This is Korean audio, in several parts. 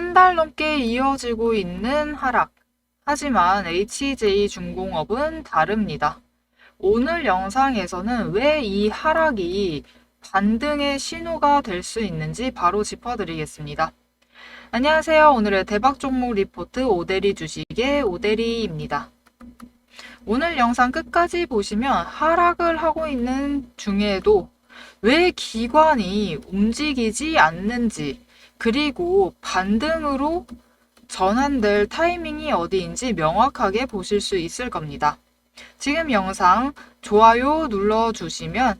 한 달 넘게 이어지고 있는 하락. 하지만 HJ중공업은 다릅니다. 오늘 영상에서는 왜 이 하락이 반등의 신호가 될 수 있는지 바로 짚어드리겠습니다. 안녕하세요. 오늘의 대박 종목 리포트 오데리 주식의 오데리입니다. 오늘 영상 끝까지 보시면 하락을 하고 있는 중에도 왜 기관이 움직이지 않는지 그리고 반등으로 전환될 타이밍이 어디인지 명확하게 보실 수 있을 겁니다. 지금 영상 좋아요 눌러주시면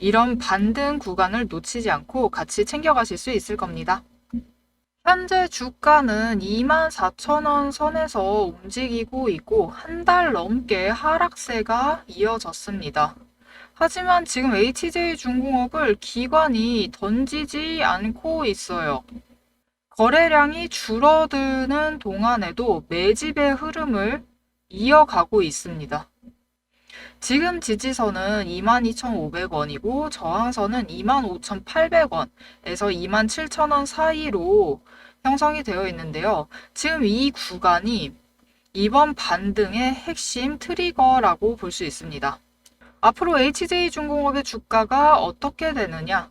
이런 반등 구간을 놓치지 않고 같이 챙겨가실 수 있을 겁니다. 현재 주가는 24,000원 선에서 움직이고 있고 한 달 넘게 하락세가 이어졌습니다. 하지만 지금 HJ중공업을 기관이 던지지 않고 있어요. 거래량이 줄어드는 동안에도 매집의 흐름을 이어가고 있습니다. 지금 지지선은 22,500원이고 저항선은 25,800원에서 27,000원 사이로 형성이 되어 있는데요. 지금 이 구간이 이번 반등의 핵심 트리거라고 볼 수 있습니다. 앞으로 HJ중공업의 주가가 어떻게 되느냐?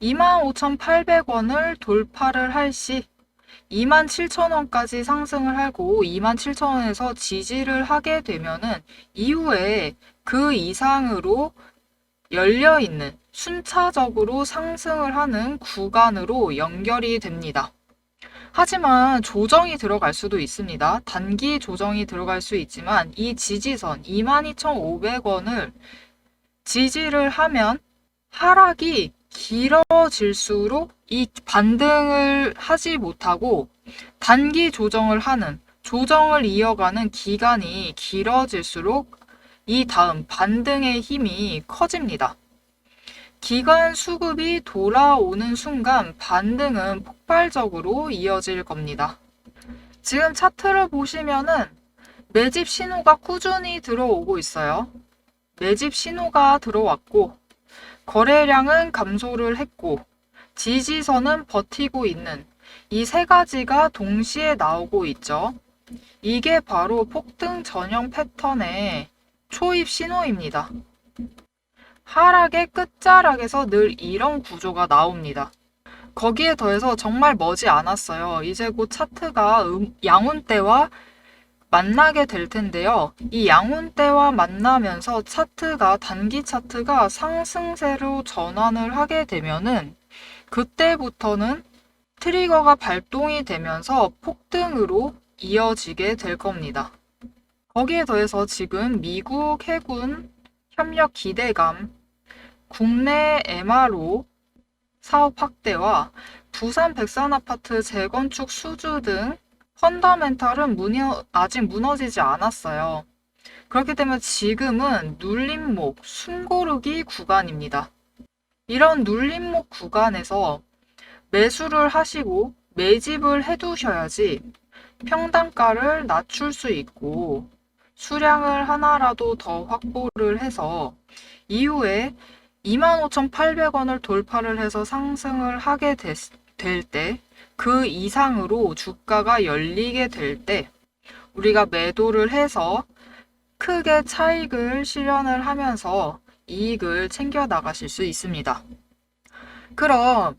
25,800원을 돌파를 할 시 27,000원까지 상승을 하고 27,000원에서 지지를 하게 되면은 이후에 그 이상으로 열려 있는 순차적으로 상승을 하는 구간으로 연결이 됩니다. 하지만 조정이 들어갈 수도 있습니다. 단기 조정이 들어갈 수 있지만 이 지지선 22,500원을 지지를 하면 하락이 길어질수록 이 반등을 하지 못하고 단기 조정을 하는 조정을 이어가는 기간이 길어질수록 이 다음 반등의 힘이 커집니다. 기간 수급이 돌아오는 순간 반등은 폭발적으로 이어질 겁니다. 지금 차트를 보시면은 매집 신호가 꾸준히 들어오고 있어요. 매집 신호가 들어왔고 거래량은 감소를 했고 지지선은 버티고 있는 이 세 가지가 동시에 나오고 있죠. 이게 바로 폭등 전형 패턴의 초입 신호입니다. 하락의 끝자락에서 늘 이런 구조가 나옵니다. 거기에 더해서 정말 머지 않았어요. 이제 곧 차트가 음, 양운대와 만나게 될 텐데요. 이 양운대와 만나면서 차트가 단기 차트가 상승세로 전환을 하게 되면은 그때부터는 트리거가 발동이 되면서 폭등으로 이어지게 될 겁니다. 거기에 더해서 지금 미국 해군 협력 기대감, 국내 MRO 사업 확대와 부산 백산 아파트 재건축 수주 등 펀더멘탈은 무너, 아직 무너지지 않았어요. 그렇기 때문에 지금은 눌림목, 숨고르기 구간입니다. 이런 눌림목 구간에서 매수를 하시고 매집을 해두셔야지 평단가를 낮출 수 있고 수량을 하나라도 더 확보를 해서 이후에 25,800원을 돌파를 해서 상승을 하게 될 때 그 이상으로 주가가 열리게 될 때 우리가 매도를 해서 크게 차익을 실현을 하면서 이익을 챙겨 나가실 수 있습니다. 그럼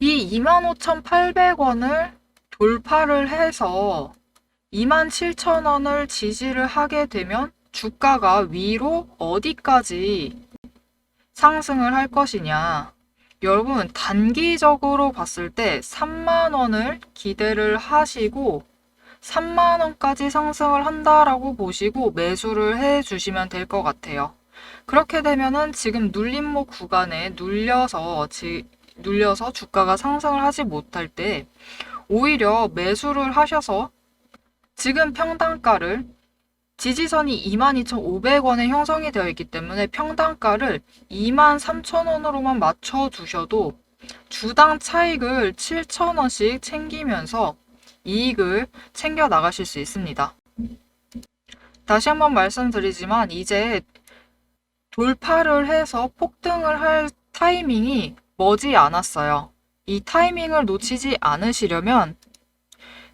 이 25,800원을 돌파를 해서 27,000원을 지지를 하게 되면 주가가 위로 어디까지 상승을 할 것이냐. 여러분, 단기적으로 봤을 때 3만원을 기대를 하시고 3만원까지 상승을 한다라고 보시고 매수를 해 주시면 될 것 같아요. 그렇게 되면은 지금 눌림목 구간에 눌려서, 지, 눌려서 주가가 상승을 하지 못할 때 오히려 매수를 하셔서 지금 평단가를 지지선이 22,500원에 형성이 되어 있기 때문에 평단가를 23,000원으로만 맞춰 두셔도 주당 차익을 7,000원씩 챙기면서 이익을 챙겨 나가실 수 있습니다. 다시 한번 말씀드리지만 이제 돌파를 해서 폭등을 할 타이밍이 머지 않았어요. 이 타이밍을 놓치지 않으시려면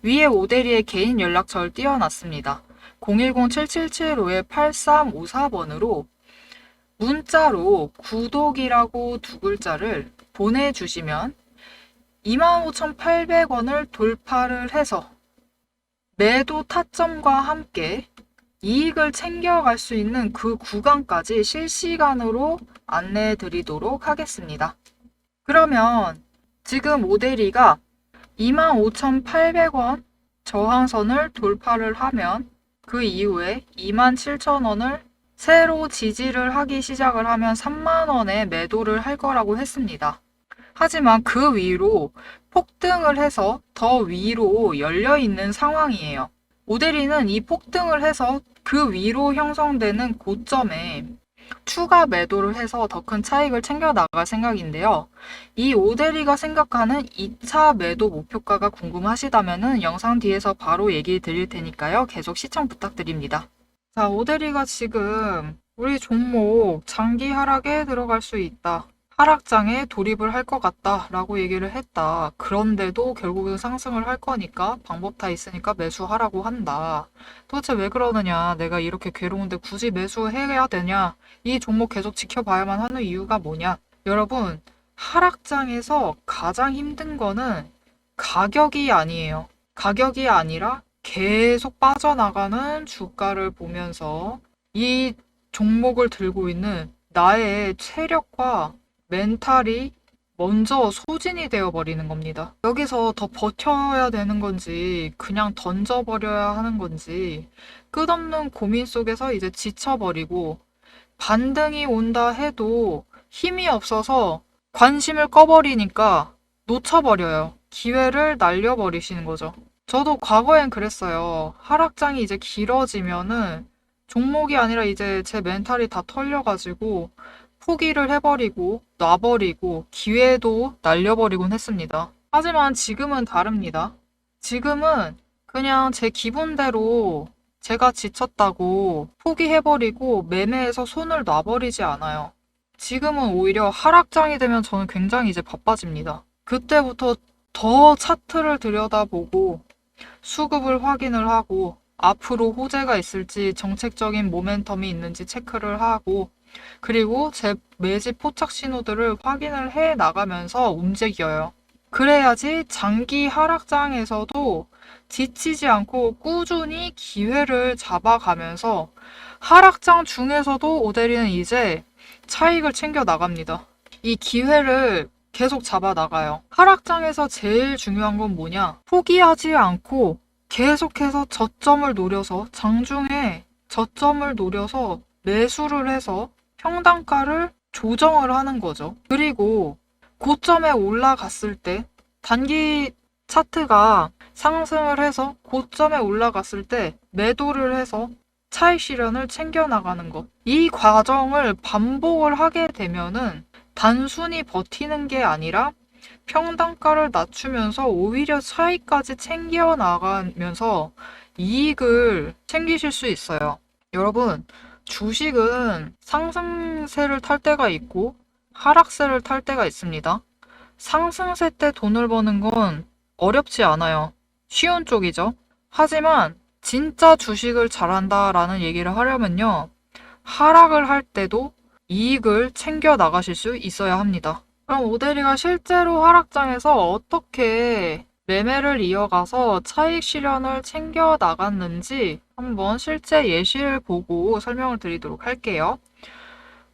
위에 오대리의 개인 연락처를 띄워놨습니다. 010-777-8354번으로 문자로 구독이라고 두 글자를 보내주시면 25,800원을 돌파를 해서 매도 타점과 함께 이익을 챙겨갈 수 있는 그 구간까지 실시간으로 안내해 드리도록 하겠습니다. 그러면 지금 오데리가 25,800원 저항선을 돌파를 하면 그 이후에 27,000원을 새로 지지를 하기 시작을 하면 3만원에 매도를 할 거라고 했습니다. 하지만 그 위로 폭등을 해서 더 위로 열려 있는 상황이에요. 오데리는 이 폭등을 해서 그 위로 형성되는 고점에 추가 매도를 해서 더 큰 차익을 챙겨 나갈 생각인데요. 이 오데리가 생각하는 2차 매도 목표가가 궁금하시다면 영상 뒤에서 바로 얘기 드릴 테니까요. 계속 시청 부탁드립니다. 자, 오데리가 지금 우리 종목 장기 하락에 들어갈 수 있다. 하락장에 돌입을 할 것 같다 라고 얘기를 했다. 그런데도 결국은 상승을 할 거니까 방법 다 있으니까 매수하라고 한다. 도대체 왜 그러느냐? 내가 이렇게 괴로운데 굳이 매수해야 되냐? 이 종목 계속 지켜봐야만 하는 이유가 뭐냐? 여러분, 하락장에서 가장 힘든 거는 가격이 아니에요. 가격이 아니라 계속 빠져나가는 주가를 보면서 이 종목을 들고 있는 나의 체력과 멘탈이 먼저 소진이 되어 버리는 겁니다. 여기서 더 버텨야 되는 건지, 그냥 던져버려야 하는 건지, 끝없는 고민 속에서 이제 지쳐버리고, 반등이 온다 해도 힘이 없어서 관심을 꺼버리니까 놓쳐버려요. 기회를 날려버리시는 거죠. 저도 과거엔 그랬어요. 하락장이 이제 길어지면은 종목이 아니라 이제 제 멘탈이 다 털려가지고 포기를 해버리고 놔버리고 기회도 날려버리곤 했습니다. 하지만 지금은 다릅니다. 지금은 그냥 제 기분대로 제가 지쳤다고 포기해버리고 매매에서 손을 놔버리지 않아요. 지금은 오히려 하락장이 되면 저는 굉장히 이제 바빠집니다. 그때부터 더 차트를 들여다보고 수급을 확인을 하고 앞으로 호재가 있을지 정책적인 모멘텀이 있는지 체크를 하고 그리고 제 매집 포착 신호들을 확인을 해 나가면서 움직여요. 그래야지 장기 하락장에서도 지치지 않고 꾸준히 기회를 잡아가면서 하락장 중에서도 오데리는 이제 차익을 챙겨 나갑니다. 이 기회를 계속 잡아 나가요. 하락장에서 제일 중요한 건 뭐냐? 포기하지 않고 계속해서 저점을 노려서 장중에 저점을 노려서 매수를 해서 평단가를 조정을 하는 거죠. 그리고 고점에 올라갔을 때 단기 차트가 상승을 해서 고점에 올라갔을 때 매도를 해서 차익 실현을 챙겨 나가는 것. 이 과정을 반복을 하게 되면은 단순히 버티는 게 아니라 평단가를 낮추면서 오히려 차익까지 챙겨 나가면서 이익을 챙기실 수 있어요. 여러분, 주식은 상승세를 탈 때가 있고 하락세를 탈 때가 있습니다. 상승세 때 돈을 버는 건 어렵지 않아요. 쉬운 쪽이죠. 하지만 진짜 주식을 잘한다라는 얘기를 하려면요. 하락을 할 때도 이익을 챙겨 나가실 수 있어야 합니다. 그럼 오데리가 실제로 하락장에서 어떻게 매매를 이어가서 차익 실현을 챙겨 나갔는지 한번 실제 예시를 보고 설명을 드리도록 할게요.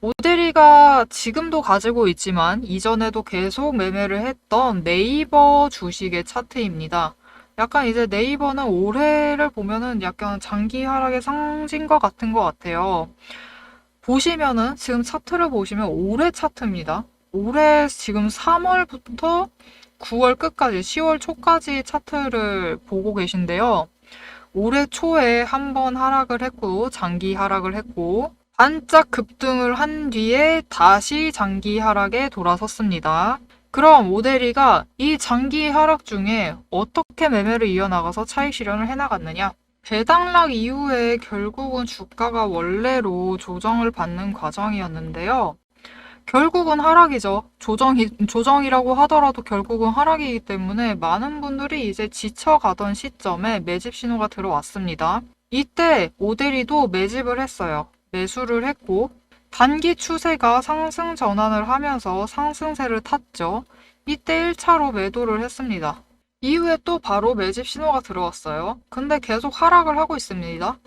오데리가 지금도 가지고 있지만 이전에도 계속 매매를 했던 네이버 주식의 차트입니다. 약간 이제 네이버는 올해를 보면은 약간 장기 하락의 상징과 같은 것 같아요. 보시면은 지금 차트를 보시면 올해 차트입니다. 올해 지금 3월부터 9월 끝까지 10월 초까지 차트를 보고 계신데요. 올해 초에 한 번 하락을 했고 장기 하락을 했고 반짝 급등을 한 뒤에 다시 장기 하락에 돌아섰습니다. 그럼 오데리가 이 장기 하락 중에 어떻게 매매를 이어나가서 차익 실현을 해나갔느냐? 배당락 이후에 결국은 주가가 원래로 조정을 받는 과정이었는데요. 결국은 하락이죠. 조정이, 조정이라고 하더라도 결국은 하락이기 때문에 많은 분들이 이제 지쳐가던 시점에 매집 신호가 들어왔습니다. 이때 오데리도 매집을 했어요. 매수를 했고, 단기 추세가 상승 전환을 하면서 상승세를 탔죠. 이때 1차로 매도를 했습니다. 이후에 또 바로 매집 신호가 들어왔어요. 근데 계속 하락을 하고 있습니다.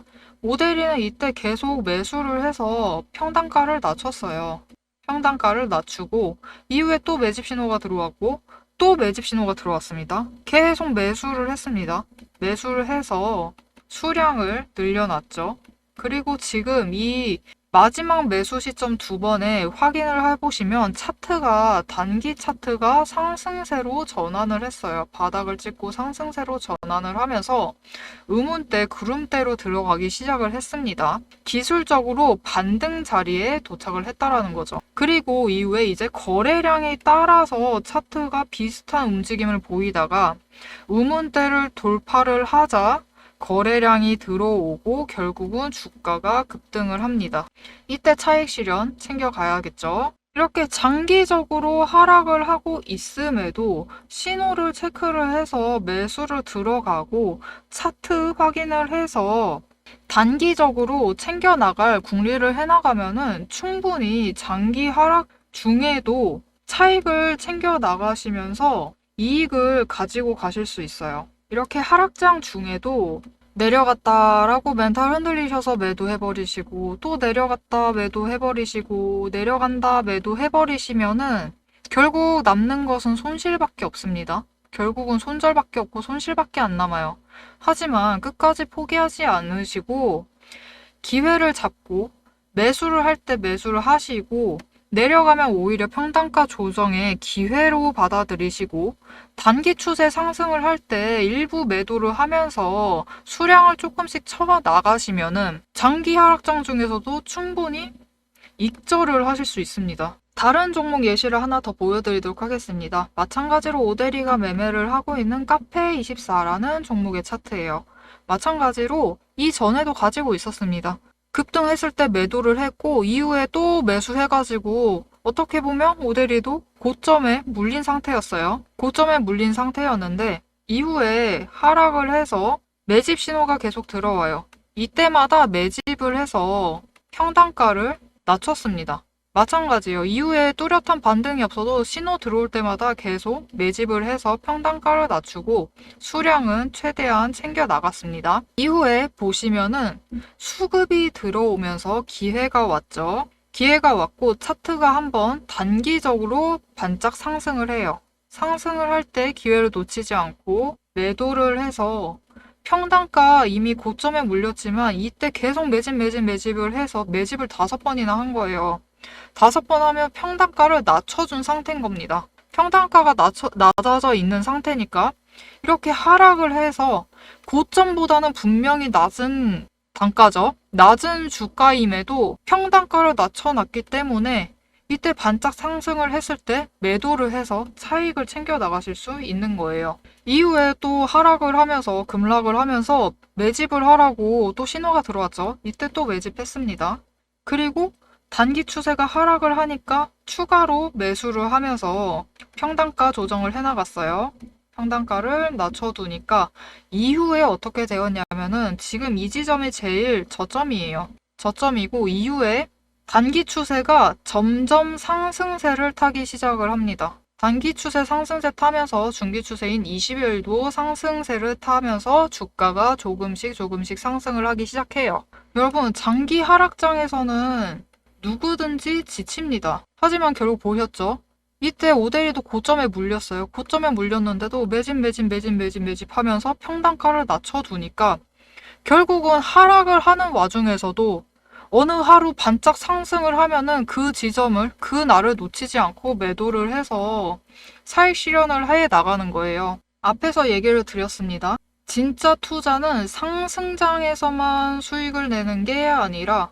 오데리는 이때 계속 매수를 해서 평단가를 낮췄어요. 평단가를 낮추고 이후에 또 매집 신호가 들어왔고 또 매집 신호가 들어왔습니다. 계속 매수를 했습니다. 매수를 해서 수량을 늘려놨죠. 그리고 지금 이 마지막 매수 시점 두 번에 확인을 해보시면 차트가 단기 차트가 상승세로 전환을 했어요. 바닥을 찍고 상승세로 전환을 하면서 의문대, 구름대로 들어가기 시작을 했습니다. 기술적으로 반등 자리에 도착을 했다라는 거죠. 그리고 이후에 이제 거래량에 따라서 차트가 비슷한 움직임을 보이다가 의문대를 돌파를 하자 거래량이 들어오고 결국은 주가가 급등을 합니다. 이때 차익 실현 챙겨가야겠죠. 이렇게 장기적으로 하락을 하고 있음에도 신호를 체크를 해서 매수를 들어가고 차트 확인을 해서 단기적으로 챙겨나갈 궁리를 해나가면은 충분히 장기 하락 중에도 차익을 챙겨 나가시면서 이익을 가지고 가실 수 있어요. 이렇게 하락장 중에도 내려갔다라고 멘탈 흔들리셔서 매도해버리시고 또 내려갔다 매도해버리시고 내려간다 매도해버리시면은 결국 남는 것은 손실밖에 없습니다. 결국은 손절밖에 없고 손실밖에 안 남아요. 하지만 끝까지 포기하지 않으시고 기회를 잡고 매수를 할 때 매수를 하시고 내려가면 오히려 평단가 조정의 기회로 받아들이시고 단기 추세 상승을 할 때 일부 매도를 하면서 수량을 조금씩 쳐 나가시면은 장기 하락장 중에서도 충분히 익절을 하실 수 있습니다. 다른 종목 예시를 하나 더 보여드리도록 하겠습니다. 마찬가지로 오데리가 매매를 하고 있는 카페24라는 종목의 차트예요. 마찬가지로 이전에도 가지고 있었습니다. 급등했을 때 매도를 했고 이후에 또 매수해가지고 어떻게 보면 오데리도 고점에 물린 상태였어요. 고점에 물린 상태였는데 이후에 하락을 해서 매집 신호가 계속 들어와요. 이때마다 매집을 해서 평단가를 낮췄습니다. 마찬가지예요. 이후에 뚜렷한 반등이 없어도 신호 들어올 때마다 계속 매집을 해서 평단가를 낮추고 수량은 최대한 챙겨 나갔습니다. 이후에 보시면은 수급이 들어오면서 기회가 왔죠. 기회가 왔고 차트가 한번 단기적으로 반짝 상승을 해요. 상승을 할 때 기회를 놓치지 않고 매도를 해서 평단가 이미 고점에 물렸지만 이때 계속 매집 매집 매집을 해서 매집을 다섯 번이나 한 거예요. 다섯 번 하면 평단가를 낮춰준 상태인 겁니다. 평단가가 낮춰, 낮아져 있는 상태니까 이렇게 하락을 해서 고점보다는 분명히 낮은 단가죠. 낮은 주가임에도 평단가를 낮춰놨기 때문에 이때 반짝 상승을 했을 때 매도를 해서 차익을 챙겨 나가실 수 있는 거예요. 이후에 또 하락을 하면서 급락을 하면서 매집을 하라고 또 신호가 들어왔죠. 이때 또 매집했습니다. 그리고 단기 추세가 하락을 하니까 추가로 매수를 하면서 평단가 조정을 해나갔어요. 평단가를 낮춰두니까 이후에 어떻게 되었냐면은 지금 이 지점이 제일 저점이에요. 저점이고 이후에 단기 추세가 점점 상승세를 타기 시작을 합니다. 단기 추세 상승세 타면서 중기 추세인 20일도 상승세를 타면서 주가가 조금씩 조금씩 상승을 하기 시작해요. 여러분, 장기 하락장에서는 누구든지 지칩니다. 하지만 결국 보셨죠? 이때 오데리도 고점에 물렸어요. 고점에 물렸는데도 매집 매집 매집 매집 매집 하면서 평단가를 낮춰두니까 결국은 하락을 하는 와중에서도 어느 하루 반짝 상승을 하면은 그 지점을 그 날을 놓치지 않고 매도를 해서 사익 실현을 해 나가는 거예요. 앞에서 얘기를 드렸습니다. 진짜 투자는 상승장에서만 수익을 내는 게 아니라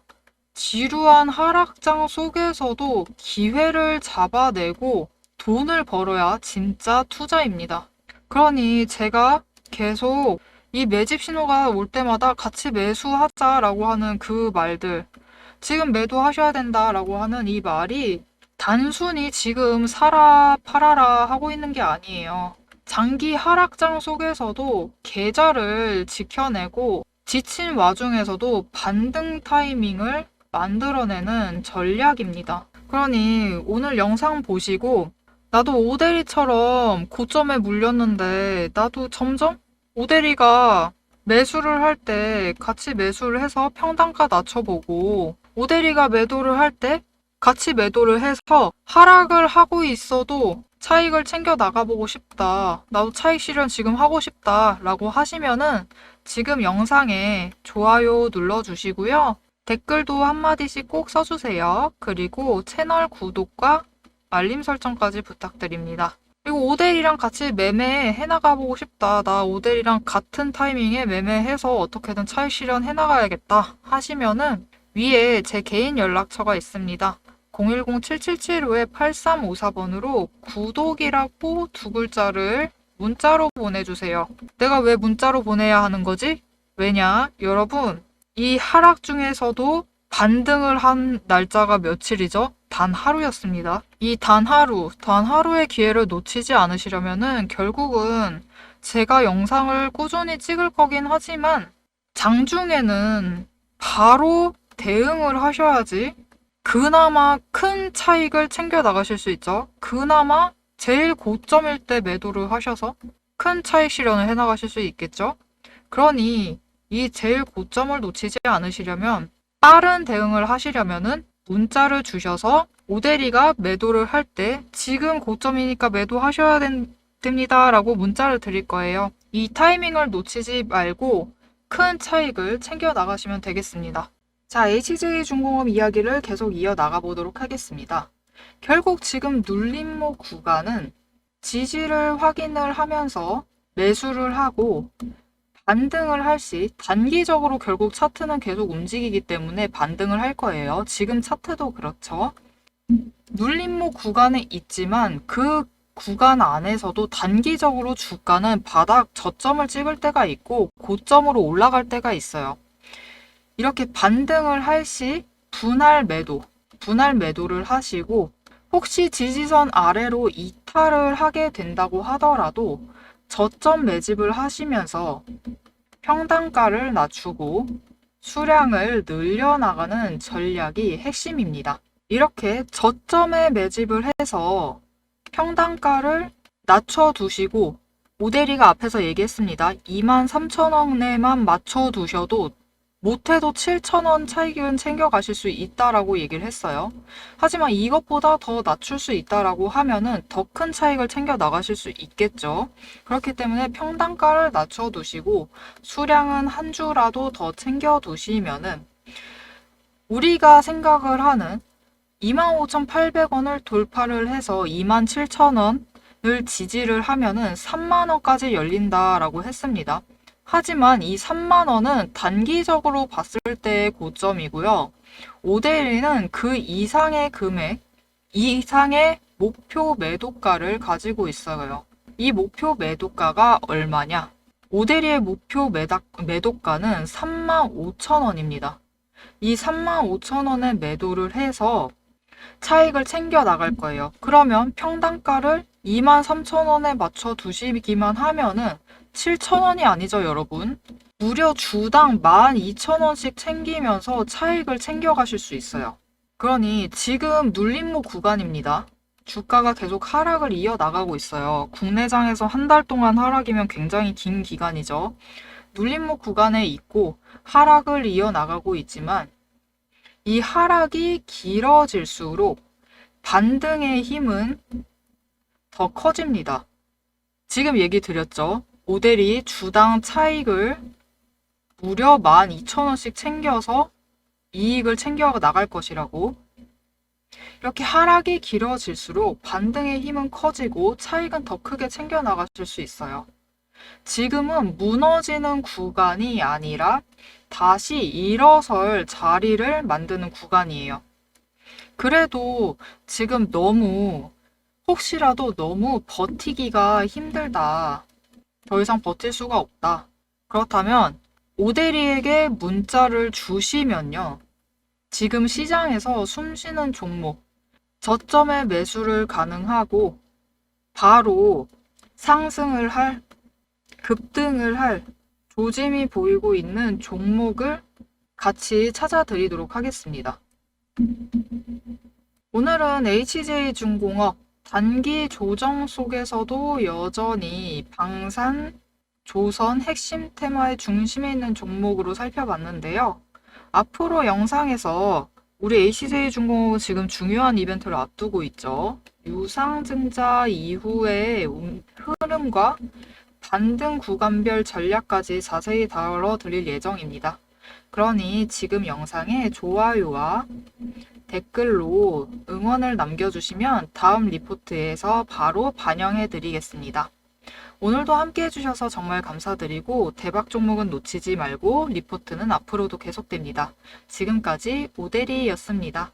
지루한 하락장 속에서도 기회를 잡아내고 돈을 벌어야 진짜 투자입니다. 그러니 제가 계속 이 매집 신호가 올 때마다 같이 매수하자라고 하는 그 말들, 지금 매도하셔야 된다라고 하는 이 말이 단순히 지금 사라 팔아라 하고 있는 게 아니에요. 장기 하락장 속에서도 계좌를 지켜내고 지친 와중에서도 반등 타이밍을 만들어내는 전략입니다. 그러니 오늘 영상 보시고 나도 오대리처럼 고점에 물렸는데 나도 점점 오대리가 매수를 할 때 같이 매수를 해서 평단가 낮춰보고 오대리가 매도를 할 때 같이 매도를 해서 하락을 하고 있어도 차익을 챙겨 나가보고 싶다. 나도 차익 실현 지금 하고 싶다. 라고 하시면은 지금 영상에 좋아요 눌러주시고요. 댓글도 한마디씩 꼭 써주세요. 그리고 채널 구독과 알림 설정까지 부탁드립니다. 그리고 오델이랑 같이 매매 해 나가보고 싶다. 나 오델이랑 같은 타이밍에 매매해서 어떻게든 차익 실현 해 나가야겠다. 하시면은 위에 제 개인 연락처가 있습니다. 010-7775-8354번으로 구독이라고 두 글자를 문자로 보내주세요. 내가 왜 문자로 보내야 하는 거지? 왜냐? 여러분, 이 하락 중에서도 반등을 한 날짜가 며칠이죠? 단 하루였습니다. 이 단 하루, 단 하루의 기회를 놓치지 않으시려면은 결국은 제가 영상을 꾸준히 찍을 거긴 하지만 장중에는 바로 대응을 하셔야지 그나마 큰 차익을 챙겨 나가실 수 있죠. 그나마 제일 고점일 때 매도를 하셔서 큰 차익 실현을 해 나가실 수 있겠죠. 그러니 이 제일 고점을 놓치지 않으시려면 빠른 대응을 하시려면은 문자를 주셔서 오대리가 매도를 할 때 지금 고점이니까 매도하셔야 된- 됩니다 라고 문자를 드릴 거예요. 이 타이밍을 놓치지 말고 큰 차익을 챙겨 나가시면 되겠습니다. 자, HJ 중공업 이야기를 계속 이어 나가 보도록 하겠습니다. 결국 지금 눌림목 구간은 지지를 확인을 하면서 매수를 하고 반등을 할 시 단기적으로 결국 차트는 계속 움직이기 때문에 반등을 할 거예요. 지금 차트도 그렇죠. 눌림목 구간에 있지만 그 구간 안에서도 단기적으로 주가는 바닥 저점을 찍을 때가 있고 고점으로 올라갈 때가 있어요. 이렇게 반등을 할 시 분할 매도, 분할 매도를 하시고 혹시 지지선 아래로 이탈을 하게 된다고 하더라도 저점 매집을 하시면서 평단가를 낮추고 수량을 늘려나가는 전략이 핵심입니다. 이렇게 저점에 매집을 해서 평단가를 낮춰두시고 오대리가 앞에서 얘기했습니다. 23,000원에만 맞춰두셔도 못해도 7,000원 차익은 챙겨가실 수 있다라고 얘기를 했어요. 하지만 이것보다 더 낮출 수 있다라고 하면은 더 큰 차익을 챙겨 나가실 수 있겠죠. 그렇기 때문에 평단가를 낮춰 두시고 수량은 한 주라도 더 챙겨 두시면은 우리가 생각을 하는 25,800원을 돌파를 해서 27,000원을 지지를 하면은 3만원까지 열린다라고 했습니다. 하지만 이 3만 원은 단기적으로 봤을 때의 고점이고요. 5대 1은 그 이상의 금액, 이상의 목표 매도가를 가지고 있어요. 이 목표 매도가가 얼마냐? 5대 1의 목표 매다, 매도가는 3만 5천 원입니다. 이 3만 5천 원에 매도를 해서 차익을 챙겨 나갈 거예요. 그러면 평단가를 2만 3천 원에 맞춰 두시기만 하면은 7,000원이 아니죠, 여러분. 무려 주당 12,000원씩 챙기면서 차익을 챙겨가실 수 있어요. 그러니 지금 눌림목 구간입니다. 주가가 계속 하락을 이어나가고 있어요. 국내장에서 한 달 동안 하락이면 굉장히 긴 기간이죠. 눌림목 구간에 있고 하락을 이어나가고 있지만 이 하락이 길어질수록 반등의 힘은 더 커집니다. 지금 얘기 드렸죠. 모델이 주당 차익을 무려 12,000원씩 챙겨서 이익을 챙겨 나갈 것이라고. 이렇게 하락이 길어질수록 반등의 힘은 커지고 차익은 더 크게 챙겨 나가실 수 있어요. 지금은 무너지는 구간이 아니라 다시 일어설 자리를 만드는 구간이에요. 그래도 지금 너무 혹시라도 너무 버티기가 힘들다. 더 이상 버틸 수가 없다. 그렇다면 오대리에게 문자를 주시면요. 지금 시장에서 숨쉬는 종목, 저점에 매수를 가능하고 바로 상승을 할, 급등을 할 조짐이 보이고 있는 종목을 같이 찾아드리도록 하겠습니다. 오늘은 HJ중공업 단기 조정 속에서도 여전히 방산, 조선 핵심 테마의 중심에 있는 종목으로 살펴봤는데요. 앞으로 영상에서 우리 HJ중공업은 지금 중요한 이벤트를 앞두고 있죠. 유상증자 이후의 움- 흐름과 반등 구간별 전략까지 자세히 다뤄 드릴 예정입니다. 그러니 지금 영상에 좋아요와 댓글로 응원을 남겨주시면 다음 리포트에서 바로 반영해 드리겠습니다. 오늘도 함께 해주셔서 정말 감사드리고 대박 종목은 놓치지 말고 리포트는 앞으로도 계속됩니다. 지금까지 오대리였습니다.